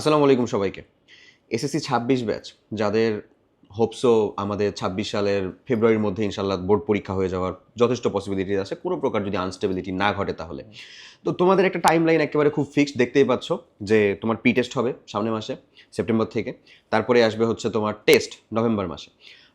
আসসালামু আলাইকুম সবাইকে। এসএসসি ছাব্বিশ ব্যাচ, যাদের হোপসো আমাদের ছাব্বিশ সালের ফেব্রুয়ারির মধ্যে ইনশাল্লাহ বোর্ড পরীক্ষা হয়ে যাওয়ার যথেষ্ট পসিবিলিটি আছে। কোনো প্রকার যদি আনস্টেবিলিটি না ঘটে তাহলে। তো তোমাদের একটা টাইম লাইন একেবারে খুব ফিক্সড দেখতেই পাচ্ছ যে তোমার পি টেস্ট হবে সামনে মাসে সেপ্টেম্বর থেকে। তারপরে আসবে হচ্ছে তোমার টেস্ট নভেম্বর মাসে।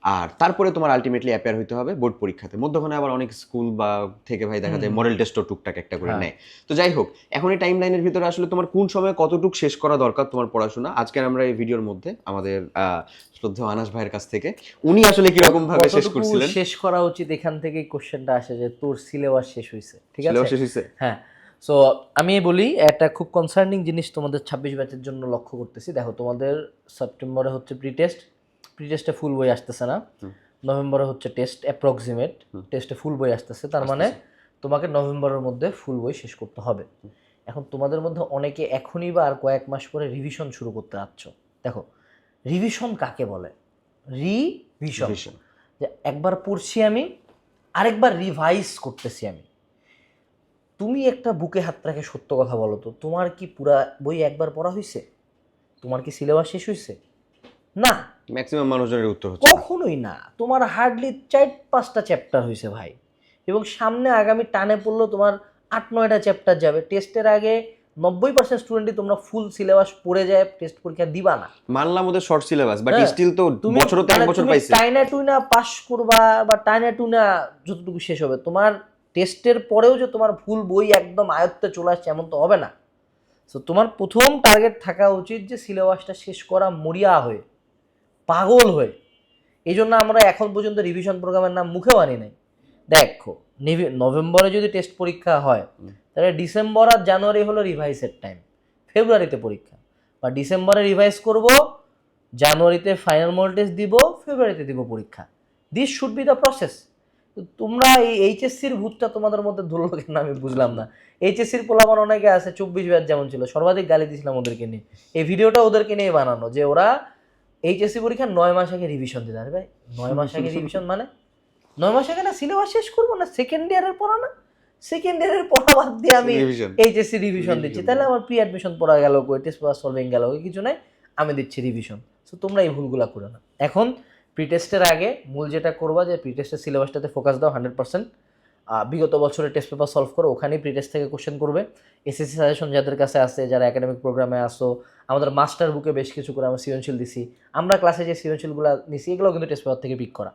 আর তারপরে তোমার আলটিমেটলি অ্যাপিয়ার হইতে হবে বোর্ড পরীক্ষাতে। মধ্যখানে আবার অনেক স্কুল বা থেকে ভাই দেখা যায় মডেল টেস্টও টুকটাক একটা করে হ্যাঁ। নেয়। তো যাই হোক এখন এই টাইম লাইনের ভিতরে আসলে তোমার কোন সময় কতটুক শেষ করা দরকার তোমার পড়াশোনা? আজকে আমরা এই ভিডিওর মধ্যে আমাদের শ্রদ্ধেয় আনাস ভাইয়ের কাছ থেকে উনি আসলে কীরকম ভাবে শেষ করছিলেন? শেষ করা উচিত? এখান থেকে কোশ্চেনটা আসে যে তোর সিলেবাস শেষ হয়েছে ঠিক সিলেবাস আছে শেষ হয়েছে হ্যাঁ। সো আমি বলি একটা খুব কনসার্নিং জিনিস তোমাদের ছাব্বিশ ব্যাচের জন্য লক্ষ্য করতেছি। দেখো তোমাদের সেপ্টেম্বরে হচ্ছে প্রি টেস্ট প্রি টেস্টে ফুল বই আসতেছে না। নভেম্বরে হচ্ছে টেস্ট অ্যাপ্রক্সিমেট টেস্টে ফুল বই আসতেছে। তার মানে তোমাকে নভেম্বরের মধ্যে ফুল বই শেষ করতে হবে। এখন তোমাদের মধ্যে অনেকে এখনই বা আর কয়েক মাস পরে রিভিশন শুরু করতে যাচ্ছ। দেখো রিভিশন কাকে বলে? রিভিশন যে একবার পড়ছি আমি আরেকবার রিভাইজ করতেছি আমি। তুমি একটা বুকে হাত রাখে সত্য কথা বলো তো তোমার কি পুরা বই একবার পড়া হয়েছে তোমার কি সিলেবাস শেষ হয়েছে না। ম্যাক্সিমাম মানুষজনের উত্তর হচ্ছে কখনোই না। তোমার হার্ডলি চার পাঁচটা চ্যাপ্টার হয়েছে ভাই। এবং সামনে আগামী টানে পড়লেও তোমার আট নয়টা চ্যাপ্টার যাবে। টেস্টের আগে নব্বই পার্সেন্ট স্টুডেন্টই তোমরা ফুল সিলেবাস পড়ে যায় টেস্ট পরীক্ষা দিবা না। মানলাম ওদের শর্ট সিলেবাস বাট স্টিল তো তুমি বছরও তো এক মানে বছর পাইছে। টাইনা টুইনা পাস করবা বা টাইনা টুইনা যতটুকু শেষ হবে তোমার টেস্টের পরেও যে তোমার ফুল বই একদম আয়ত্তে চলে আসছে এমন তো হবে না। তো তোমার প্রথম টার্গেট থাকা উচিত যে সিলেবাসটা শেষ করা মরিয়া হয়ে। পাগল হয়ে। এই জন্য আমরা এখন পর্যন্ত রিভিশন প্রোগ্রামের নাম মুখেও আনি নাই। দেখো নেভি- নভেম্বরে যদি টেস্ট পরীক্ষা হয় তাহলে ডিসেম্বর আর জানুয়ারি হলো রিভাইসের টাইম ফেব্রুয়ারিতে পরীক্ষা। বা ডিসেম্বরে রিভাইজ করব জানুয়ারিতে ফাইনাল মল টেস্ট দিব ফেব্রুয়ারিতে দিব পরীক্ষা। This should be the process তোমরা এই এইচএসসির ভূতটা তোমাদের মধ্যে ধরলো কেন আমি বুঝলাম না। এইচএসসির পোলাপান অনেকে আছে চব্বিশ ব্যাচ যেমন ছিল সর্বাধিক গালি দিয়েছিলাম ওদেরকে নিয়ে। এই ভিডিওটা ওদেরকে নিয়ে বানানো যে ওরা এইচএসসি পরীক্ষা নয় মাস আগে রিভিশন দিতে আরে ভাই। নয় মাস আগে রিভিশন মানে? নয় মাস আগে না সিলেবাস শেষ করব না সেকেন্ড ইয়ারের পড়া না? সেকেন্ড ইয়ারের পড়া বাদ দিয়ে আমি। এইচএসসি রিভিশন দিচ্ছি। তাহলে আমার প্রি অ্যাডমিশন পড়া গেল কই? টেস্ট পাস সলভিং গেল কিছু নাই আমি দিচ্ছি রিভিশন সো তোমরা এই ভুলগুলো করো না। এখন প্রি টেস্টের আগে মূল যেটা করবা যে প্রি টেস্টের সিলেবাসটাতে ফোকাস দাও হান্ড্রেড পার্সেন্ট বিগত বছরের টেস্ট পেপার সলভ করো ওখানেই প্রি টেস্ট থেকে কোশ্চেন করবে। এসএসসি সাজেশন যাদের কাছে আছে যারা একাডেমিক প্রোগ্রামে আসো আমাদের মাস্টার বুকে বেশ কিছু করে আমরা সৃজনশীল দিছি। আমরা ক্লাসে যে সৃজনশীলগুলো নিছি এগুলো কিন্তু টেস্ট পেপার থেকে পিক করা।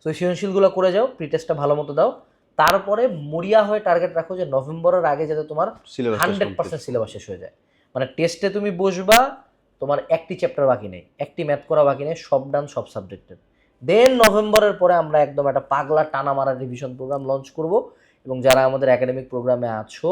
তো এই সৃজনশীলগুলো করে যাও প্রি টেস্টটা ভালো মতো দাও। তারপরে মরিয়া হয়ে টার্গেট রাখো যে নভেম্বরের আগে যাতে তোমার হান্ড্রেড পার্সেন্ট সিলেবাস শেষ হয়ে যায়। মানে টেস্টে তুমি বসবা তোমার একটি চ্যাপ্টার বাকি নেই একটি ম্যাথ করা বাকি নেই সব ডান সব সাবজেক্টের দেন নভেম্বরের পরে আমরা একদম একটা পাগলা টানা মারা রিভিশন প্রোগ্রাম লঞ্চ করব এবং যারা আমাদের একাডেমিক প্রোগ্রামে আছো,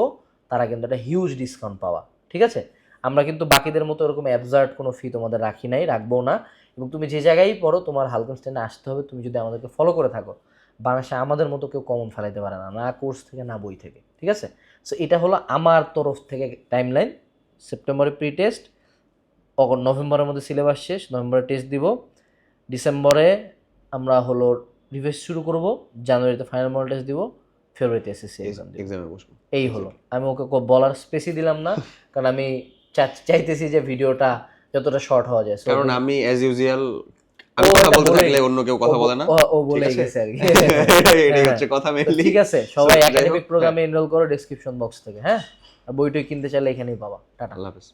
তারা কিন্তু একটা হিউজ ডিসকাউন্ট পাওয়া ঠিক আছে? আমরা কিন্তু বাকিদের মতো এরকম অ্যাবজার্ট কোনো ফি তোমাদের রাখি নাই, রাখব না এবং তুমি যে জায়গায় পড়ো, তোমার হালকন স্ট্যান্ডে আসতে হবে, তুমি যদি আমাদেরকে ফলো করে থাকো, বাংলাদেশে আমাদের মতো কেউ কমন ফেলাইতে পারে না না কোর্স থেকে, না বই থেকে, ঠিক আছে? সো এটা হলো আমার তরফ থেকে টাইমলাইন সেপ্টেম্বরে প্রি টেস্ট নভেম্বরের মধ্যে সিলেবাস শেষ নভেম্বরে টেস্ট দিব। ডিসেম্বরে আমরা হলো রিভাইজ শুরু করব জানুয়ারিতে ফাইনাল মডেল টেস্ট দিব ফেব্রুয়ারিতে এসএসসি এক্সাম এক্সামে বসবো। এই হলো। আমি ওকে বলার স্পেসই দিলাম না কারণ আমি চাইতেছি যে ভিডিওটা যতটা শর্ট হওয়া যায়। কারণ আমি অ্যাজ ইউজুয়াল আমি কথা বলতে থাকলে অন্য কেউ কথা বলে না। ও- বলে গেছে আর কি। এটাই হ্যাঁ। হচ্ছে কথা তো মেনলি ঠিক আছে। সবাই একাডেমিক হ্যাঁ। প্রোগ্রামে এনরোল করো ডেসক্রিপশন বক্স থেকে হ্যাঁ? আর বইটই কিনতে চাইলে এখানেই পাবা। টাটা। আল্লাহ হাফেজ।